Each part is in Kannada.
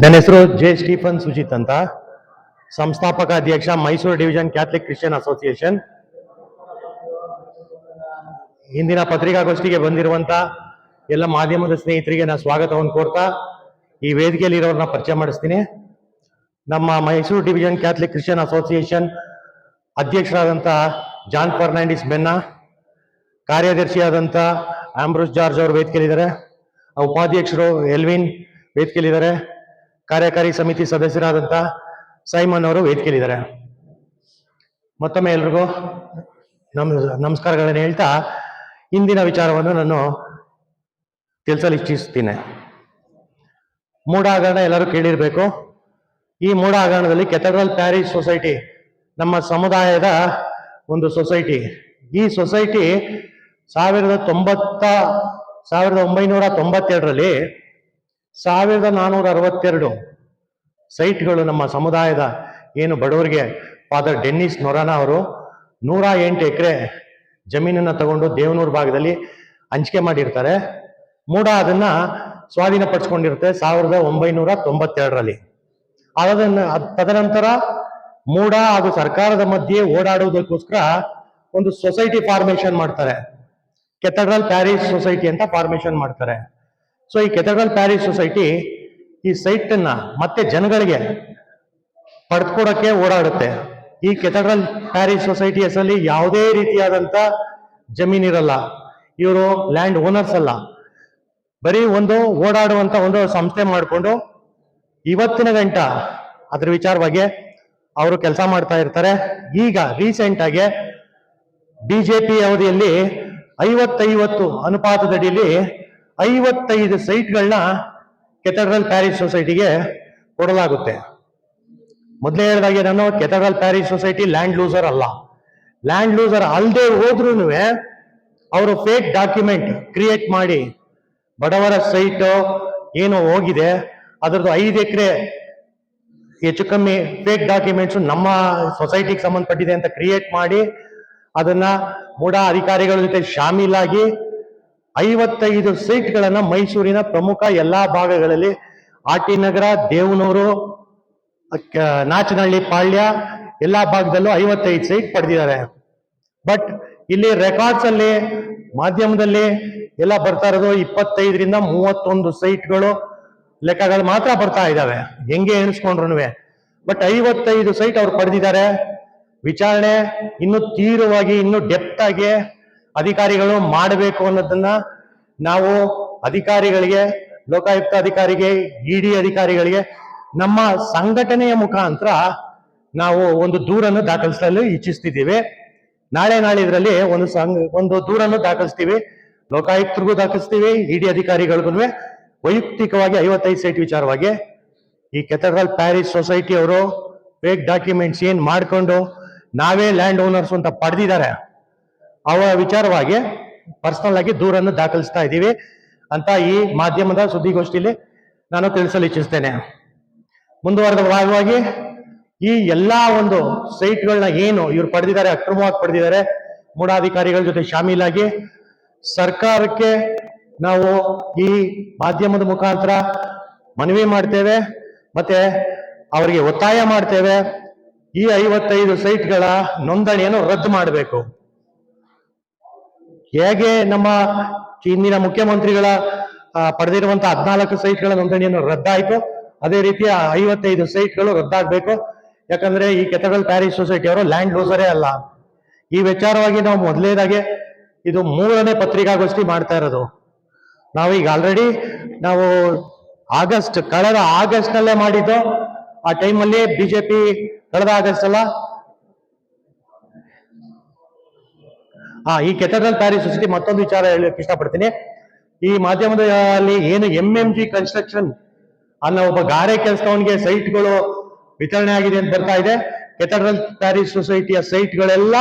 ನನ್ನ ಹೆಸರು ಜೆ ಸ್ಟೀಫನ್ ಸುಜಿತ್ ಅಂತ. ಸಂಸ್ಥಾಪಕ ಅಧ್ಯಕ್ಷ Mysuru division Catholic Christian association. ಇಂದಿನ ಪತ್ರಿಕಾಗೋಷ್ಠಿಗೆ ಬಂದಿರುವಂತ ಎಲ್ಲ ಮಾಧ್ಯಮದ ಸ್ನೇಹಿತರಿಗೆ ನಾನು ಸ್ವಾಗತವನ್ನು ಕೋರ್ತಾ ಈ ವೇದಿಕೆಯಲ್ಲಿ ಇರೋರನ್ನ ಪರಿಚಯ ಮಾಡಿಸ್ತೀನಿ. ನಮ್ಮ Mysuru division Catholic Christian association ಅಧ್ಯಕ್ಷರಾದಂಥ ಜಾನ್ ಫರ್ನಾಂಡಿಸ್ ಬೆನ್ನ ಕಾರ್ಯದರ್ಶಿಯಾದಂಥ ಆಂಬ್ರೋಸ್ ಜಾರ್ಜ್ ಅವರು ವೇದಿಕೆಯಲ್ಲಿದ್ದಾರೆ. ಉಪಾಧ್ಯಕ್ಷರು ಎಲ್ವಿನ್ ವೇದಿಕೆಯಲ್ಲಿದ್ದಾರೆ. ಕಾರ್ಯಕಾರಿ ಸಮಿತಿ ಸದಸ್ಯರಾದಂಥ ಸೈಮನ್ ಅವರು ವೇದಿಕೆಯಲ್ಲಿದ್ದಾರೆ. ಮತ್ತೊಮ್ಮೆ ಎಲ್ರಿಗೂ ನಮ್, ನಮಸ್ಕಾರಗಳನ್ನು ಹೇಳ್ತಾ ಇಂದಿನ ವಿಚಾರವನ್ನು ನಾನು ತಿಳಿಸಲು ಇಚ್ಛಿಸ್ತೀನಿ ಮೂಢ ಹಗರಣ ಎಲ್ಲರೂ ಕೇಳಿರಬೇಕು. ಈ ಮೂಢ ಹಗರಣದಲ್ಲಿ ಕೆಥಡ್ರಲ್ ಪ್ಯಾರಿಸ್ ಸೊಸೈಟಿ ನಮ್ಮ ಸಮುದಾಯದ ಒಂದು ಸೊಸೈಟಿ. ಈ ಸೊಸೈಟಿ ಸಾವಿರದ ತೊಂಬತ್ತ ಸಾವಿರದ ಒಂಬೈನೂರ ತೊಂಬತ್ತೆರಡರಲ್ಲಿ ಸಾವಿರದ ನಾನ್ನೂರ ಅರವತ್ತೆರಡು ಸೈಟ್ಗಳು ನಮ್ಮ ಸಮುದಾಯದ ಏನು ಬಡವರಿಗೆ ಫಾದರ್ ಡೆನ್ನಿಸ್ ನೊರಾನ ಅವರು ನೂರ ಎಂಟು ಎಕರೆ ಜಮೀನನ್ನು ತಗೊಂಡು ದೇವನೂರು ಭಾಗದಲ್ಲಿ ಹಂಚಿಕೆ ಮಾಡಿರ್ತಾರೆ. ಮೂಡ ಅದನ್ನು ಸ್ವಾಧೀನಪಡಿಸ್ಕೊಂಡಿರುತ್ತೆ ಸಾವಿರದ ಒಂಬೈನೂರ ತೊಂಬತ್ತೆರಡರಲ್ಲಿ. ಅದನ್ನು ಅದ್- ತದನಂತರ ಮೂಡ ಹಾಗೂ ಸರ್ಕಾರದ ಮಧ್ಯೆ ಓಡಾಡುವುದಕ್ಕೋಸ್ಕರ ಒಂದು ಸೊಸೈಟಿ ಫಾರ್ಮೇಶನ್ ಮಾಡ್ತಾರೆ. ಕೆಥಡ್ರಲ್ ಪ್ಯಾರಿಸ್ ಸೊಸೈಟಿ ಅಂತ ಫಾರ್ಮೇಶನ್ ಮಾಡ್ತಾರೆ. ಸೊ ಈ ಕೆಥಡ್ರಲ್ ಪ್ಯಾರಿಸ್ ಸೊಸೈಟಿ ಈ ಸೈಟ್ ಅನ್ನ ಮತ್ತೆ ಜನಗಳಿಗೆ ಪಡೆದುಕೊಡಕ್ಕೆ ಓಡಾಡುತ್ತೆ. ಈ ಕೆಥಡ್ರಲ್ ಪ್ಯಾರಿಸ್ ಸೊಸೈಟಿ ಹೆಸರಲ್ಲಿ ಯಾವುದೇ ರೀತಿಯಾದಂತ ಜಮೀನಿರಲ್ಲ ಇವರು ಲ್ಯಾಂಡ್ ಓನರ್ಸ್ ಅಲ್ಲ. ಬರೀ ಒಂದು ಓಡಾಡುವಂತ ಒಂದು ಸಂಸ್ಥೆ ಮಾಡಿಕೊಂಡು ಇವತ್ತಿನ ಗಂಟ ಅದ್ರ ವಿಚಾರವಾಗಿ ಅವರು ಕೆಲಸ ಮಾಡ್ತಾ ಇರ್ತಾರೆ. ಈಗ ರೀಸೆಂಟ್ ಆಗಿ ಬಿಜೆಪಿ ಅವಧಿಯಲ್ಲಿ ಐವತ್ತೈವತ್ತು ಅನುಪಾತದಡಿಯಲ್ಲಿ ಐವತ್ತೈದು ಸೈಟ್ಗಳನ್ನ ಕೆಥಡ್ರಲ್ ಪ್ಯಾರಿಸ್ ಸೊಸೈಟಿಗೆ ಕೊಡಲಾಗುತ್ತೆ. ಮೊದಲೇ ಹೇಳಿದಾಗೆ ನಾನು cathedral Paris society land loser ಅಲ್ಲ. ಲ್ಯಾಂಡ್ ಲೂಸರ್ ಅಲ್ಲದೆ ಹೋದ್ರೂ ಅವರು ಫೇಕ್ ಡಾಕ್ಯುಮೆಂಟ್ ಕ್ರಿಯೇಟ್ ಮಾಡಿ ಬಡವರ ಸೈಟ್ ಏನು ಹೋಗಿದೆ, ಅದರದ್ದು ಐದು ಎಕರೆ ಹೆಚ್ಚು ಕಮ್ಮಿ ಫೇಕ್ ಡಾಕ್ಯುಮೆಂಟ್ಸ್ ನಮ್ಮ ಸೊಸೈಟಿಗೆ ಸಂಬಂಧಪಟ್ಟಿದೆ ಅಂತ ಕ್ರಿಯೇಟ್ ಮಾಡಿ ಅದನ್ನ ಮೂಡ ಅಧಿಕಾರಿಗಳ ಜೊತೆ ಶಾಮೀಲಾಗಿ ಐವತ್ತೈದು ಸೈಟ್ಗಳನ್ನು ಮೈಸೂರಿನ ಪ್ರಮುಖ ಎಲ್ಲಾ ಭಾಗಗಳಲ್ಲಿ ಆರ್ ಟಿ ನಗರ, ದೇವನೂರು ನಾಚನಹಳ್ಳಿ, ಪಾಳ್ಯ ಎಲ್ಲಾ ಭಾಗದಲ್ಲೂ ಐವತ್ತೈದು ಸೈಟ್ ಪಡೆದಿದ್ದಾರೆ. ಬಟ್ ಇಲ್ಲಿ ರೆಕಾರ್ಡ್ಸ್ ಅಲ್ಲಿ, ಮಾಧ್ಯಮದಲ್ಲಿ ಎಲ್ಲ ಬರ್ತಾ ಇರೋದು ಇಪ್ಪತ್ತೈದರಿಂದ ಮೂವತ್ತೊಂದು ಸೈಟ್ಗಳು ಲೆಕ್ಕಗಳು ಮಾತ್ರ ಬರ್ತಾ ಇದ್ದಾವೆ. ಹೆಂಗೆ ಎಣಿಸ್ಕೊಂಡ್ರು ಬಟ್ ಐವತ್ತೈದು ಸೈಟ್ ಅವ್ರು ಪಡೆದಿದ್ದಾರೆ. ವಿಚಾರಣೆ ಇನ್ನು ತೀವ್ರವಾಗಿ, ಇನ್ನು ಡೆಪ್ತ್ ಆಗಿ ಅಧಿಕಾರಿಗಳು ಮಾಡಬೇಕು ಅನ್ನೋದನ್ನ ನಾವು ಅಧಿಕಾರಿಗಳಿಗೆ, ಲೋಕಾಯುಕ್ತ ಅಧಿಕಾರಿಗೆ, ಇಡಿ ಅಧಿಕಾರಿಗಳಿಗೆ, ನಮ್ಮ ಸಂಘಟನೆಯ ಮುಖಾಂತರ ನಾವು ಒಂದು ದೂರನ್ನು ದಾಖಲಿಸಲು ಇಚ್ಛಿಸ್ತಿದ್ದೀವಿ. ನಾಳೆ ನಾಳೆ ಇದರಲ್ಲಿ ಒಂದು ಸಂಘ, ಒಂದು ದೂರನ್ನು ದಾಖಲಿಸ್ತೀವಿ. ಲೋಕಾಯುಕ್ತರಿಗೂ ದಾಖಲಿಸ್ತೀವಿ, ಇಡಿ ಅಧಿಕಾರಿಗಳಿಗೂ ವೈಯಕ್ತಿಕವಾಗಿ ಐವತ್ತೈದು ಸೈಟ್ ವಿಚಾರವಾಗಿ ಈ ಕೆಥಡ್ರಲ್ ಪ್ಯಾರಿಸ್ ಸೊಸೈಟಿ ಅವರು ಫೇಕ್ ಡಾಕ್ಯುಮೆಂಟ್ಸ್ ಏನು ಮಾಡ್ಕೊಂಡು ನಾವೇ ಲ್ಯಾಂಡ್ ಓನರ್ಸ್ ಅಂತ ಪಡೆದಿದ್ದಾರೆ. ಅವರ ವಿಚಾರವಾಗಿ ಪರ್ಸನಲ್ ಆಗಿ ದೂರನ್ನು ದಾಖಲಿಸ್ತಾ ಇದ್ದೀವಿ ಅಂತ ಈ ಮಾಧ್ಯಮದ ಸುದ್ದಿಗೋಷ್ಠಿಯಲ್ಲಿ ನಾನು ತಿಳಿಸಲು ಇಚ್ಛಿಸ್ತೇನೆ. ಮುಂದುವರೆದ ಭಾಗವಾಗಿ ಈ ಎಲ್ಲಾ ಒಂದು ಸೈಟ್ಗಳನ್ನ ಏನು ಇವ್ರು ಪಡೆದಿದ್ದಾರೆ, ಅಕ್ರಮವಾಗಿ ಪಡೆದಿದ್ದಾರೆ ಮೂಢಾಧಿಕಾರಿಗಳ ಜೊತೆ ಶಾಮೀಲಾಗಿ ಸರ್ಕಾರಕ್ಕೆ ನಾವು ಈ ಮಾಧ್ಯಮದ ಮುಖಾಂತರ ಮನವಿ ಮಾಡ್ತೇವೆ ಮತ್ತೆ ಅವರಿಗೆ ಒತ್ತಾಯ ಮಾಡ್ತೇವೆ. ಈ ಐವತ್ತೈದು ಸೈಟ್ಗಳ ನೋಂದಣಿಯನ್ನು ರದ್ದು ಮಾಡಬೇಕು. ಹೇಗೆ ನಮ್ಮ ಹಿಂದಿನ ಮುಖ್ಯಮಂತ್ರಿಗಳ ಪಡೆದಿರುವಂತಹ ಹದಿನಾಲ್ಕು ಸೈಟ್ಗಳ ನೋಂದಣಿಯನ್ನು ರದ್ದಾಯಿತು, ಅದೇ ರೀತಿ ಐವತ್ತೈದು ಸೈಟ್ಗಳು ರದ್ದಾಗಬೇಕು. ಯಾಕಂದ್ರೆ ಈ ಕೆತಗಲ್ ಪ್ಯಾರಿಸ್ ಸೊಸೈಟಿ ಅವರು ಲ್ಯಾಂಡ್ ಲೂಸರೇ ಅಲ್ಲ. ಈ ವಿಚಾರವಾಗಿ ನಾವು ಮೊದಲನೇದಾಗೆ ಇದು ಮೂರನೇ ಪತ್ರಿಕಾಗೋಷ್ಠಿ ಮಾಡ್ತಾ ಇರೋದು. ನಾವೀಗ ಆಲ್ರೆಡಿ ನಾವು ಆಗಸ್ಟ್, ಕಳೆದ ಆಗಸ್ಟ್ ನಲ್ಲೇ ಮಾಡಿದ್ದು ಆ ಟೈಮಲ್ಲಿ ಬಿಜೆಪಿ ಕಳೆದ ಆಗಸ್ಟ್ ಅಲ್ಲ ಹಾ ಈ ಕೆಥಡ್ರಲ್ ಪ್ಯಾರಿಸ್ ಸೊಸೈಟಿ ಮತ್ತೊಂದು ವಿಚಾರ ಹೇಳಕ್ಕೆ ಇಷ್ಟಪಡ್ತೀನಿ. ಈ ಮಾಧ್ಯಮದಲ್ಲಿ ಏನು ಎಂ ಎಂ ಜಿ ಕನ್ಸ್ಟ್ರಕ್ಷನ್ ಅನ್ನೋ ಒಬ್ಬ ಗಾರೆ ಕೆಲಸದವನಿಗೆ ಸೈಟ್ಗಳು ವಿತರಣೆ ಆಗಿದೆ ಅಂತ ಬರ್ತಾ ಇದೆ. ಕೆಥಡ್ರಲ್ ಪ್ಯಾರಿಸ್ ಸೊಸೈಟಿಯ ಸೈಟ್ಗಳೆಲ್ಲ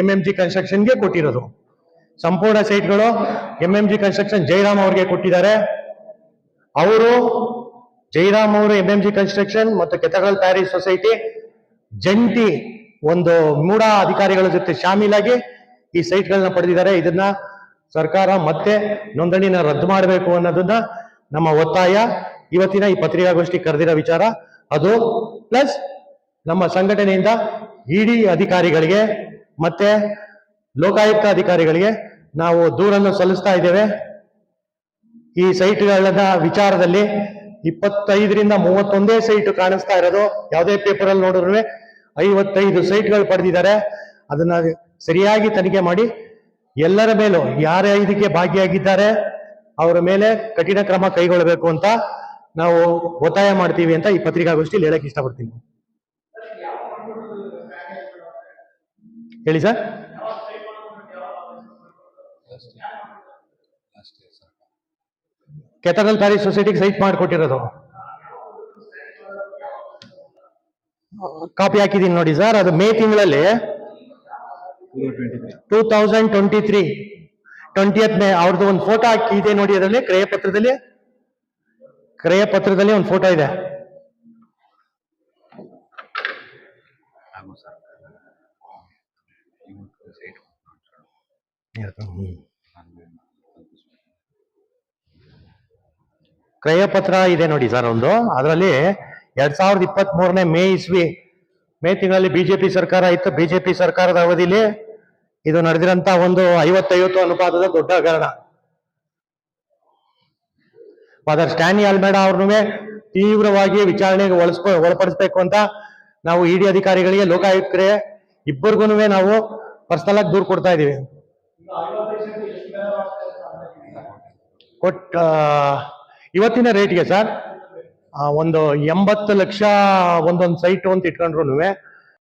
ಎಂ ಎಂ ಜಿ ಕನ್ಸ್ಟ್ರಕ್ಷನ್ಗೆ ಕೊಟ್ಟಿರೋದು. ಸಂಪೂರ್ಣ ಸೈಟ್ಗಳು M M G construction Jayaram ಅವರಿಗೆ ಕೊಟ್ಟಿದ್ದಾರೆ. ಅವರು ಜಯರಾಮ್ ಅವರು ಎಂ ಎಂ ಜಿ ಕನ್ಸ್ಟ್ರಕ್ಷನ್ ಮತ್ತು ಕೆತಗಲ್ ತಯಾರಿ ಸೊಸೈಟಿ ಜಂಟಿ ಒಂದು ಮೂಡ ಅಧಿಕಾರಿಗಳ ಜೊತೆ ಶಾಮೀಲಾಗಿ ಈ ಸೈಟ್ಗಳನ್ನ ಪಡೆದಿದ್ದಾರೆ. ಇದನ್ನ ಸರ್ಕಾರ ಮತ್ತೆ ನೋಂದಣಿನ ರದ್ದು ಮಾಡಬೇಕು ಅನ್ನೋದನ್ನ ನಮ್ಮ ಒತ್ತಾಯ. ಇವತ್ತಿನ ಈ ಪತ್ರಿಕಾಗೋಷ್ಠಿ ಕರೆದಿರೋ ವಿಚಾರ ಅದು. ಪ್ಲಸ್ ನಮ್ಮ ಸಂಘಟನೆಯಿಂದ ಇಡಿ ಅಧಿಕಾರಿಗಳಿಗೆ ಮತ್ತೆ ಲೋಕಾಯುಕ್ತ ಅಧಿಕಾರಿಗಳಿಗೆ ನಾವು ದೂರನ್ನು ಸಲ್ಲಿಸ್ತಾ ಇದ್ದೇವೆ. ಈ ಸೈಟ್ಗಳನ್ನ ವಿಚಾರದಲ್ಲಿ ಇಪ್ಪತ್ತೈದರಿಂದ ಮೂವತ್ತೊಂದೇ ಸೈಟ್ ಕಾಣಿಸ್ತಾ ಇರೋದು. ಯಾವುದೇ ಪೇಪರ್ ಅಲ್ಲಿ ನೋಡಿದ್ರು ಐವತ್ತೈದು ಸೈಟ್ಗಳು ಪಡೆದಿದ್ದಾರೆ. ಅದನ್ನ ಸರಿಯಾಗಿ ತನಿಖೆ ಮಾಡಿ ಎಲ್ಲರ ಮೇಲೂ ಯಾರೇ ಇದಕ್ಕೆ ಭಾಗಿಯಾಗಿದ್ದಾರೆ ಅವರ ಮೇಲೆ ಕಠಿಣ ಕ್ರಮ ಕೈಗೊಳ್ಳಬೇಕು ಅಂತ ನಾವು ಒತ್ತಾಯ ಮಾಡ್ತೀವಿ ಅಂತ ಈ ಪತ್ರಿಕಾಗೋಷ್ಠಿಯಲ್ಲಿ ಹೇಳಕ್ ಇಷ್ಟಪಡ್ತೀನಿ. ಹೇಳಿ ಸರ್. ಕೆಥಡ್ರಲ್ ಪ್ಯಾರಿಸ್ ಸೊಸೈಟಿಗೆ ಸೈಟ್ ಮಾಡಿಕೊಟ್ಟಿರೋದು. ಕಾಪಿ ಹಾಕಿದ್ದೀನಿ ನೋಡಿ ಸರ್ ಅದು ಮೇ ತಿಂಗಳಲ್ಲಿ two thousand twenty three twentieth May ಅವ್ರದ್ದು ಒಂದು ಫೋಟೋ ಹಾಕಿ ಇದೆ ನೋಡಿ ಅದರಲ್ಲಿ ಕ್ರಯ ಪತ್ರದಲ್ಲಿ ಕ್ರಯ ಪತ್ರದಲ್ಲಿ ಒಂದು ಫೋಟೋ ಇದೆ ಹ್ಮ್. ಕ್ರಯ ಪತ್ರ ಇದೆ ನೋಡಿ ಸರ್ ಒಂದು. ಅದರಲ್ಲಿ ಎರಡ್ ಸಾವಿರದ ಇಪ್ಪತ್ತ್ ಮೂರನೇ ಮೇ ಇಸ್ವಿ ಮೇ ತಿಂಗಳಲ್ಲಿ ಬಿಜೆಪಿ ಸರ್ಕಾರ ಇತ್ತು. ಬಿಜೆಪಿ ಸರ್ಕಾರದ ಅವಧಿಲಿ ಇದು ನಡೆದಿರಂತ ಒಂದು ಐವತ್ತೈವತ್ತು ಅನುಪಾತದ ದೊಡ್ಡ ಹಗರಣ. ಫಾದರ್ ಸ್ಟ್ಯಾನಿ ಅಲ್ಮೇಡ ಅವ್ರನ್ನೂ ತೀವ್ರವಾಗಿ ವಿಚಾರಣೆಗೆ ಒಳಸ್ಕೊ ಒಳಪಡಿಸ್ಬೇಕು ಅಂತ ನಾವು ಇಡಿ ಅಧಿಕಾರಿಗಳಿಗೆ ಲೋಕಾಯುಕ್ತರೇ ಇಬ್ಬರಿಗೂ ನಾವು ಪರ್ಸನಲ್ ಆಗಿ ದೂರು ಕೊಡ್ತಾ ಇದೀವಿ ಕೊಟ್ ಆ, ಇವತ್ತಿನ ರೇಟ್ಗೆ ಸರ್ ಒಂದು ಎಂಬತ್ತು ಲಕ್ಷ ಒಂದೊಂದು ಸೈಟು ಅಂತ ಇಟ್ಕೊಂಡ್ರು